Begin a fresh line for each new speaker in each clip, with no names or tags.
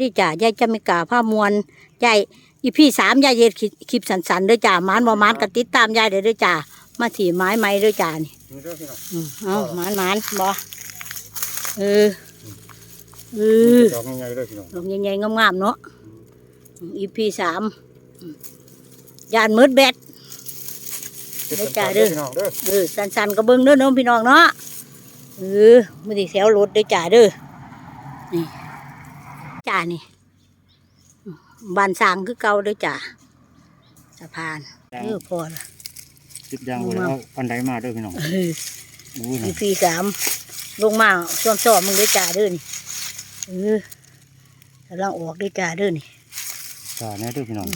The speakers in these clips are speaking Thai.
ดีจ้ายายจะไม่กล้าผ้ามวนยายอีพี่สามยายเย็ดคลิปคลิปสันๆเด้อจ้ามานบ่มานก็ติดตามยายเด้อเด้อจ้ามาถีไม้ไม้เด้อจ้านี่
นี่เด้อพี่น้อง
อืมเอามานมานบ่เออเออ
ดอกใหญ่ๆเด้อพี่น้อง
ลงใหญ่ๆงามๆเนาะอีพี่สามยานมืดแบดเด้อจ้าเด้อ
พี่น้องเด้อ
เออสันๆก็เบิ่งเด้อน้องพี่น้องเนาะเออไม่ได้แซวรถเด้อจ้าเด้อนี่ จ้านี่บ้านสร้างคือเก่าเด้อจ้าสะพานเออพอละ
ติดยางบ่ได้เอาปันไดมาเด้อพี่น้อง
เออ
อุ้ย
อีพีสามลงมาซ้อมๆมึงเด้อจ้าเด้อนี่เออกำลังออกเด้อจ้าเด้อนี่
จ้าแน่เด้อพี่น้อง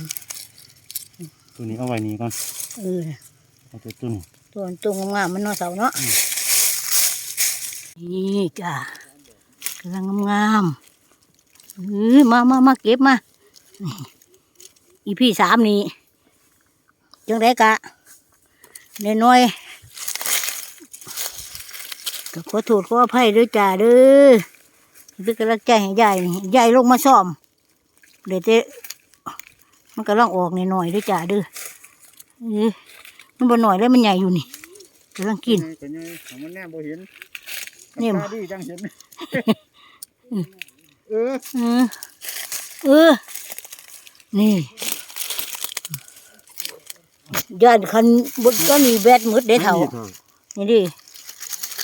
ตัวนี้เอาไว้นี่ก่อน
เออ
เอาตัวตัวนี้
ตัวตรงงามๆมันเนาะเสาเนาะนี่จ้ากำลังงามๆเออ มามามาเก็บมานี่อีพี่สามนี่จังไดกะน้อยๆก็ขอโทษขออภัยด้วยจ้าเด้อเป็นกำลังใจให้ยายนี่ยายลงมาซ่อม เดี๋ยวเจ๊มันกำลังออกหน่อยๆด้วยจ้าเด้อเออมันบ่หน่อยแล้วมันใหญ่อยู่นี่กำลังกิน
เป็นไงของมันแน่บ่เห็น
เนี่ย
ตาดีจังเห็น เออ
เออเออนี่ยานคันบดก็มีแบตหมืดเด้เท่านี่ดิ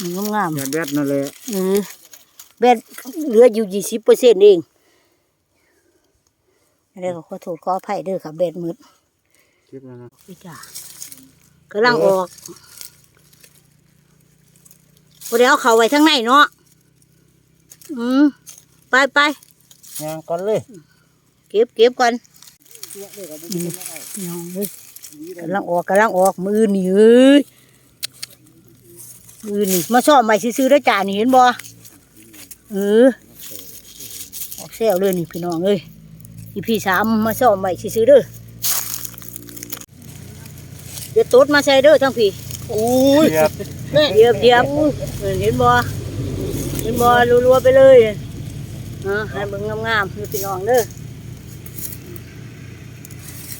นี่งาม
อย่าแบดนั่นแหละ
ๆเออแบตเหลืออยู่ยี่สิบเปอร์เซ็นต์เองเดี๋ยวก็ขอโทษขออภัยเด้อค่ะแบตหมืด
เก็บแล้วนะ
พี่จ้ากำลังออกพอเดี๋ยวเอาเขาไว้ทั้งในเนาะอืม ไปไป
ยางก่อนเลย
เก็บเก็บก่อนอืมน้องเอ้ยกำลังออกกำลังออกมือนี่เอ้ยมือนี่มาซ่อมใหม่ซื้อๆได้อจ่านี่เห็นบ่เออออกแซวเลยนี่พี่น้องเอ้ยอีพี่สามมาซ่อมใหม่ซื้อๆเด้อเดี๋ยวตดมาใส่เด้อทั้งพี่
อุ้ย
เดียบเดียบเออเห็นบ่เห็นบ่รัวๆไปเลย อให้เบิ่งงามๆนี่พี่น้องเด้อ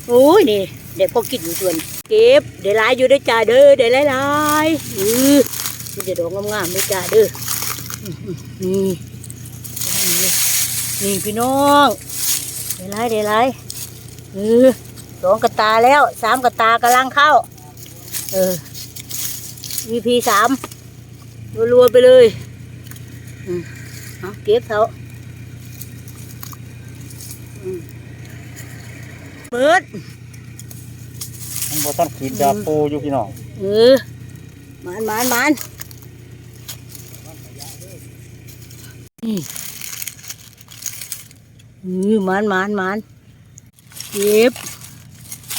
โอ้ยนี่เด็กพอกินอยู่ส่วน เก็บเดี๋ยวหลายอยู่ได้อจ้าเด้อเดี๋ยวหลายๆอือมันจะดอกงามๆได้อจ้าเด้อนี่นี่พี่น้องเดี๋ยวหลายเดี๋ยวหลายเออสองกระตาแล้วสามกระตากำลังเข้า เออ VP สามรัวๆไปเลย อืมเอาเก็บเขาอืม เปิด
มันบ่ต้องขีดยาโปอยู่พี่น้อง
เออมันมันมันนี่เออมันมันมันเก็บ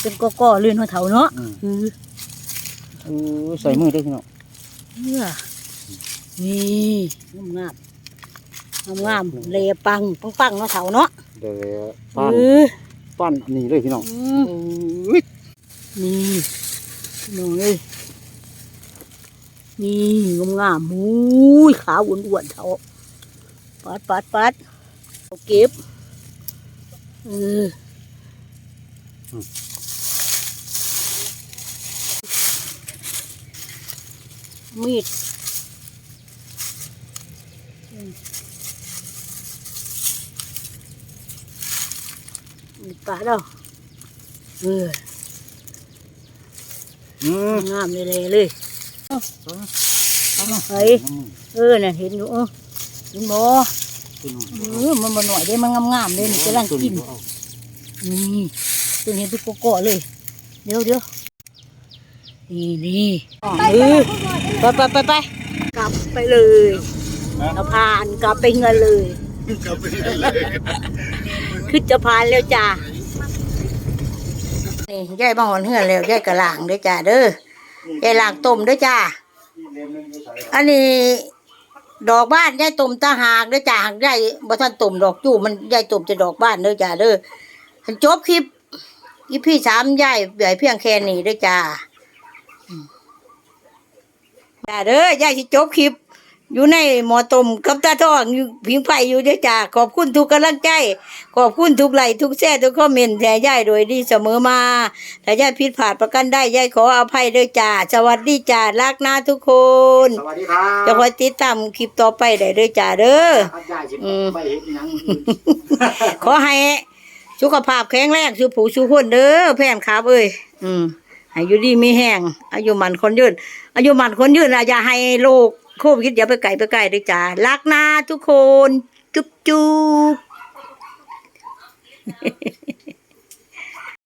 เป็นก้อๆเลื่อนหัวเถาเนาะ
อืม
เออ
เออใส่มือเด้อพี่น้อง
เนี่ยนี่งาม งามงามๆเลปังปังปังเนาะเถาเนาะ
เดี๋ยว
เอ
ปั้น
อ
ปั้นนี่เลยพี่น้อง
อืม
อุ้ย
นี่น้องเอ้ยนี่งามงามๆอุ้ยขาวอ้วนๆเถาปัดปัดปัดเอาเก็บเออมีดอืมมีด ปลาเราเออ
อืม
งามเลยเลยเลยเฮ้ยเออน่ะเห็นอยู่เออเห็นบ่เออมันบ่หน่อยเด้มันงามๆเลยนี่กำลังกินนี่ตัวนี้เป็นโกะๆเลยเดี๋ยวเดี๋ยวนี่นี่เออไปไปไปไปกลับไปเลยสะพานกลับไปเงินเลย ขึ้นจะพานแล้วจ้านี่ยายมาหอนเหือนแล้วยายกระล่างเด้อจ้าเด้อยายล่างต้มเด้อจ้าอันนี้ดอกบ้านยายตุ่มตาหากเด้อจ้าหากยายบ่ทันตุ่มดอกจู่มันยายตุ่มจะดอกบ้านเด้อจ้าเด้อหันจบคลิปอีพี่สามยายใหญ่เพียงแค่นี้เด้อจ้าจ้าเด้อยายสิจบคลิป อยู่ในหมอต้มกับตาทองอยู่พิงไผ่อยู่เด้อจ้าขอบคุณทุกกำลังใจ ขอบคุณทุกไลค์ทุกแซ่ทุกคอมเมนต์แต่ย่ายโดยดีเสมอมาถ้าย่ายผิดพลาดประกันได้ย่ายขออภัยเด้อจ้าสวัสดีจ้ารักนะทุกคน
สวัสดีครับ
จะคอยติดตามคลิปต่อไปได้เด้อจ้าเด้อ
ครับยายสิ
อืม
ไปเห็นหยัง
ขอให้สุขภาพแข็งแรงสุผู้สุคนเด้อแพนครับเอ้ยอืม อายุดีมีแห้งอายุมันคนยืน อายุมันคนยืนอะอย่าให้โรคโควิดอย่าไปไกลไปไกลด้จ้ารักนะทุกคน จุ๊บจุ๊บ